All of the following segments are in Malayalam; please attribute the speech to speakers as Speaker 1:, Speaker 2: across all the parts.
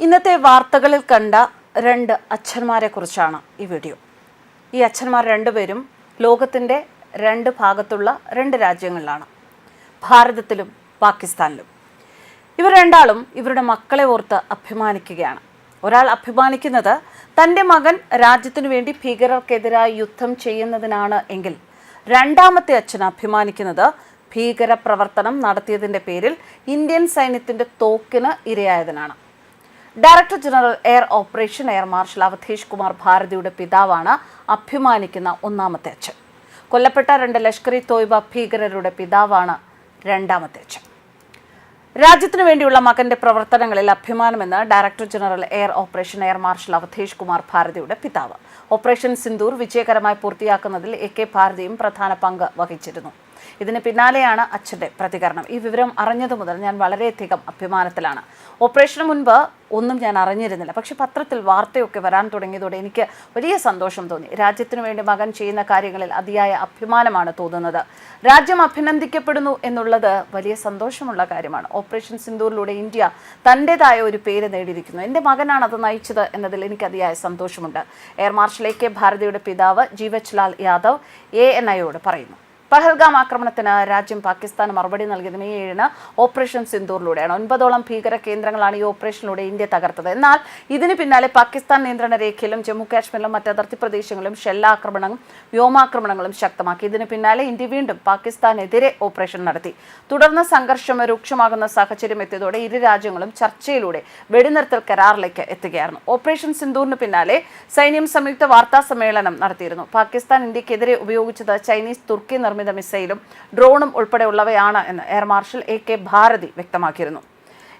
Speaker 1: ഇന്നത്തെ വാർത്തകളിൽ കണ്ട രണ്ട് അച്ഛന്മാരെ കുറിച്ചാണ് ഈ വീഡിയോ. ഈ അച്ഛന്മാർ രണ്ടുപേരും ലോകത്തിന്റെ രണ്ട് ഭാഗത്തുള്ള രണ്ട് രാജ്യങ്ങളിലാണ്. ഭാരതത്തിലും പാകിസ്ഥാനിലും. ഇവർ രണ്ടാളും ഇവരുടെ മക്കളെ ഓർത്ത് അഭിമാനിക്കുകയാണ്. ഒരാൾ അഭിമാനിക്കുന്നത് തന്റെ മകൻ രാജ്യത്തിനു വേണ്ടി ഭീകരർക്കെതിരായി യുദ്ധം ചെയ്യുന്നതിനാണ് എങ്കിൽ രണ്ടാമത്തെ അച്ഛൻ അഭിമാനിക്കുന്നത് ഭീകര പ്രവർത്തനം നടത്തിയതിന്റെ പേരിൽ ഇന്ത്യൻ സൈന്യത്തിന്റെ തോക്കിന് ഇരയായതിനാണ് director general air operation air marshal Avadhesh Kumar ഭാരതിയുടെ പിതാവാണ് അഭിമാനിക്കുന്ന ഒന്നാമത്തെ അച്ഛൻ. കൊല്ലപ്പെട്ട രണ്ട് ലഷ്കർ ഇ തോയ്ബ ഭീകരരുടെ പിതാവാണ് രണ്ടാമത്തെ അച്ഛൻ. രാജ്യത്തിനു വേണ്ടിയുള്ള മകന്റെ പ്രവർത്തനങ്ങളിൽ അഭിമാനമെന്ന് director general air operation air marshal Avadhesh Kumar ഭാരതിയുടെ പിതാവ്. ഓപ്പറേഷൻ സിന്ദൂർ വിജയകരമായി പൂർത്തിയാക്കുന്നതിൽ എ കെ ഭാരതിയും പ്രധാന പങ്ക് വഹിച്ചിരുന്നു. ഇതിന് പിന്നാലെയാണ് അച്ഛന്റെ പ്രതികരണം. ഈ വിവരം അറിഞ്ഞതു മുതൽ ഞാൻ വളരെയധികം അഭിമാനത്തിലാണ്. ഓപ്പറേഷന് മുൻപ് ഒന്നും ഞാൻ അറിഞ്ഞിരുന്നില്ല. പക്ഷെ പത്രത്തിൽ വാർത്തയൊക്കെ വരാൻ തുടങ്ങിയതോടെ എനിക്ക് വലിയ സന്തോഷം തോന്നി. രാജ്യത്തിനു വേണ്ടി മകൻ ചെയ്യുന്ന കാര്യങ്ങളിൽ അതിയായ അഭിമാനമാണ് തോന്നുന്നത്. രാജ്യം അഭിനന്ദിക്കപ്പെടുന്നു എന്നുള്ളത് വലിയ സന്തോഷമുള്ള കാര്യമാണ്. ഓപ്പറേഷൻ സിന്ദൂറിലൂടെ ഇന്ത്യ തന്റെതായ ഒരു പേര് നേടിയിരിക്കുന്നു. എന്റെ മകനാണ് അത് നയിച്ചത് എന്നതിൽ എനിക്ക് അതിയായ സന്തോഷമുണ്ട്. എയർ മാർഷൽ എ കെ ഭാരതിയുടെ പിതാവ് ജീവച്ച് ലാൽ യാദവ് എ എൻ ഐയോട് പറയുന്നു. പഹൽഗാം ആക്രമണത്തിന് രാജ്യം പാകിസ്ഥാന് മറുപടി നൽകിയത് മെയ് ഏഴിന് ഓപ്പറേഷൻ സിന്ദൂറിലൂടെയാണ്. ഒൻപതോളം ഭീകര കേന്ദ്രങ്ങളാണ് ഈ ഓപ്പറേഷനിലൂടെ ഇന്ത്യ തകർത്തത്. എന്നാൽ ഇതിന് പിന്നാലെ പാകിസ്ഥാൻ നിയന്ത്രണ രേഖയിലും ജമ്മു കാശ്മീരിലും മറ്റ് അതിർത്തി പ്രദേശങ്ങളിലും ഷെല്ലാക്രമണങ്ങളും വ്യോമാക്രമണങ്ങളും ശക്തമാക്കി. ഇതിന് പിന്നാലെ ഇന്ത്യ വീണ്ടും പാകിസ്ഥാനെതിരെ ഓപ്പറേഷൻ നടത്തി. തുടർന്ന് സംഘർഷം രൂക്ഷമാകുന്ന സാഹചര്യം എത്തിയതോടെ ഇരു രാജ്യങ്ങളും ചർച്ചയിലൂടെ വെടിനിർത്തൽ കരാറിലേക്ക് എത്തുകയായിരുന്നു. ഓപ്പറേഷൻ സിന്ദൂറിന് പിന്നാലെ സൈന്യം സംയുക്ത വാർത്താ സമ്മേളനം നടത്തിയിരുന്നു. പാകിസ്ഥാൻ ഇന്ത്യക്കെതിരെ ഉപയോഗിച്ചത് ചൈനീസ് തുർക്കി മിസൈലും ഡ്രോണും ഉൾപ്പെടെയുള്ളവയാണ് എന്ന് air marshal A K Bharati വ്യക്തമാക്കിയിരുന്നു.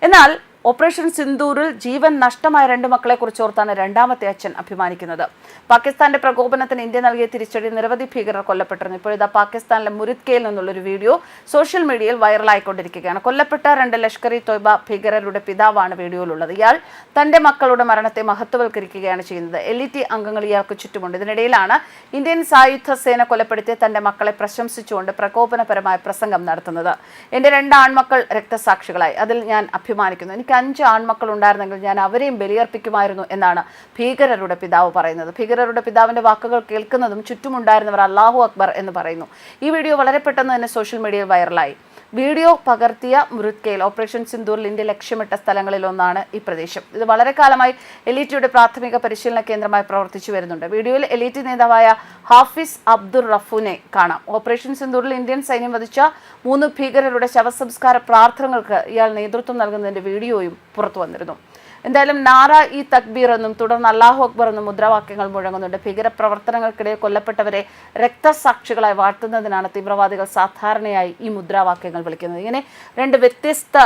Speaker 1: എന്നാൽ ഓപ്പറേഷൻ സിന്ദൂറിൽ ജീവൻ നഷ്ടമായ രണ്ട് മക്കളെ കുറിച്ചോർത്താണ് രണ്ടാമത്തെ അച്ഛൻ അഭിമാനിക്കുന്നത്. പാകിസ്ഥാന്റെ പ്രകോപനത്തിന് ഇന്ത്യ നൽകിയ തിരിച്ചടി നിരവധി ഭീകരർ കൊല്ലപ്പെട്ടിരുന്നു. ഇപ്പോഴിതാ പാകിസ്ഥാനിലെ മുരിത്കയിൽ നിന്നുള്ളൊരു വീഡിയോ സോഷ്യൽ മീഡിയയിൽ വൈറലായിക്കൊണ്ടിരിക്കുകയാണ്. കൊല്ലപ്പെട്ട രണ്ട് ലഷ്കർ ഇ തൊയ്ബ ഭീകരരുടെ പിതാവാണ് വീഡിയോയിലുള്ളത്. ഇയാൾ തന്റെ മക്കളുടെ മരണത്തെ മഹത്വവൽക്കരിക്കുകയാണ് ചെയ്യുന്നത്. എൽ ഇ ടി അംഗങ്ങൾ ഇയാൾക്ക് ചുറ്റുമുണ്ട്. ഇതിനിടയിലാണ് ഇന്ത്യൻ സായുധ സേന കൊലപ്പെടുത്തിയ തന്റെ മക്കളെ പ്രശംസിച്ചുകൊണ്ട് പ്രകോപനപരമായ പ്രസംഗം നടത്തുന്നത്. എന്റെ രണ്ട് ആൺമക്കൾ രക്തസാക്ഷികളായി. അതിൽ ഞാൻ അഭിമാനിക്കുന്നു. എനിക്ക് അഞ്ച് ആൺമക്കൾ ഉണ്ടായിരുന്നെങ്കിൽ ഞാൻ അവരെയും ബലിയർപ്പിക്കുമായിരുന്നു എന്നാണ് ഭീകരരുടെ പിതാവ് പറയുന്നത്. ഭീകരരുടെ പിതാവിന്റെ വാക്കുകൾ കേൾക്കുന്നതും ചുറ്റുമുണ്ടായിരുന്നവർ അള്ളാഹു അക്ബർ എന്ന് പറയുന്നു. ഈ വീഡിയോ വളരെ പെട്ടെന്ന് തന്നെ സോഷ്യൽ മീഡിയയിൽ വൈറലായി. വീഡിയോ പകർത്തിയ മൃത്കയിൽ ഓപ്പറേഷൻ സിന്ദൂറിൽ ഇന്ത്യ ലക്ഷ്യമിട്ട സ്ഥലങ്ങളിലൊന്നാണ് ഈ പ്രദേശം. ഇത് വളരെ കാലമായി എലീറ്റിയുടെ പ്രാഥമിക പരിശീലന കേന്ദ്രമായി പ്രവർത്തിച്ചു വരുന്നുണ്ട്. വീഡിയോയിൽ എലീറ്റ് നേതാവായ ഹാഫിസ് അബ്ദുൾ റഫൂനെ കാണാം. ഓപ്പറേഷൻ സിന്ദൂറിൽ ഇന്ത്യൻ സൈന്യം വധിച്ച മൂന്ന് ഭീകരരുടെ ശവസംസ്കാര പ്രാർത്ഥനകൾക്ക് ഇയാൾ നേതൃത്വം നൽകുന്നതിന്റെ വീഡിയോയും പുറത്തു വന്നിരുന്നു എന്തായാലും നാറ ഈ തക്ബീർ എന്നും തുടർന്ന് അള്ളാഹു അക്ബർ എന്നും മുദ്രാവാക്യങ്ങൾ മുഴങ്ങുന്നുണ്ട്. ഭീകരപ്രവർത്തനങ്ങൾക്കിടെ കൊല്ലപ്പെട്ടവരെ രക്തസാക്ഷികളായി വാഴ്ത്തുന്നതിനാണ് തീവ്രവാദികൾ സാധാരണയായി ഈ മുദ്രാവാക്യങ്ങൾ വിളിക്കുന്നത്. ഇങ്ങനെ രണ്ട് വ്യത്യസ്ത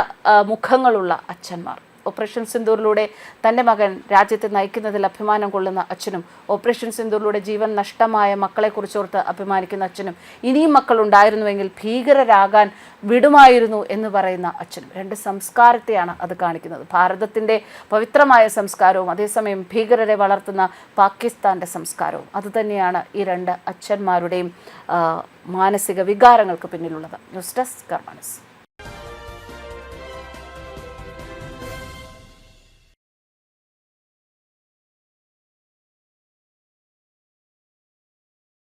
Speaker 1: മുഖങ്ങളുള്ള അച്ഛന്മാർ. ഓപ്പറേഷൻ സിന്ദൂറിലൂടെ തന്റെ മകൻ രാജ്യത്തെ നയിക്കുന്നതിൽ അഭിമാനം കൊള്ളുന്ന അച്ഛനും ഓപ്പറേഷൻ സിന്ദൂറിലൂടെ ജീവൻ നഷ്ടമായ മക്കളെക്കുറിച്ചോർത്ത് അഭിമാനിക്കുന്ന അച്ഛനും ഇനിയും മക്കൾ ഉണ്ടായിരുന്നുവെങ്കിൽ ഭീകരരാകാൻ വിടുമായിരുന്നു എന്ന് പറയുന്ന അച്ഛനും. രണ്ട് സംസ്കാരത്തെയാണ് അത് കാണിക്കുന്നത്. ഭാരതത്തിന്റെ പവിത്രമായ സംസ്കാരവും അതേസമയം ഭീകരരെ വളർത്തുന്ന പാകിസ്ഥാന്റെ സംസ്കാരവും. അതുതന്നെയാണ് ഈ രണ്ട് അച്ഛന്മാരുടെയും മാനസിക വികാരങ്ങൾക്ക് പിന്നിലുള്ളത്. News desk കർമാനസ്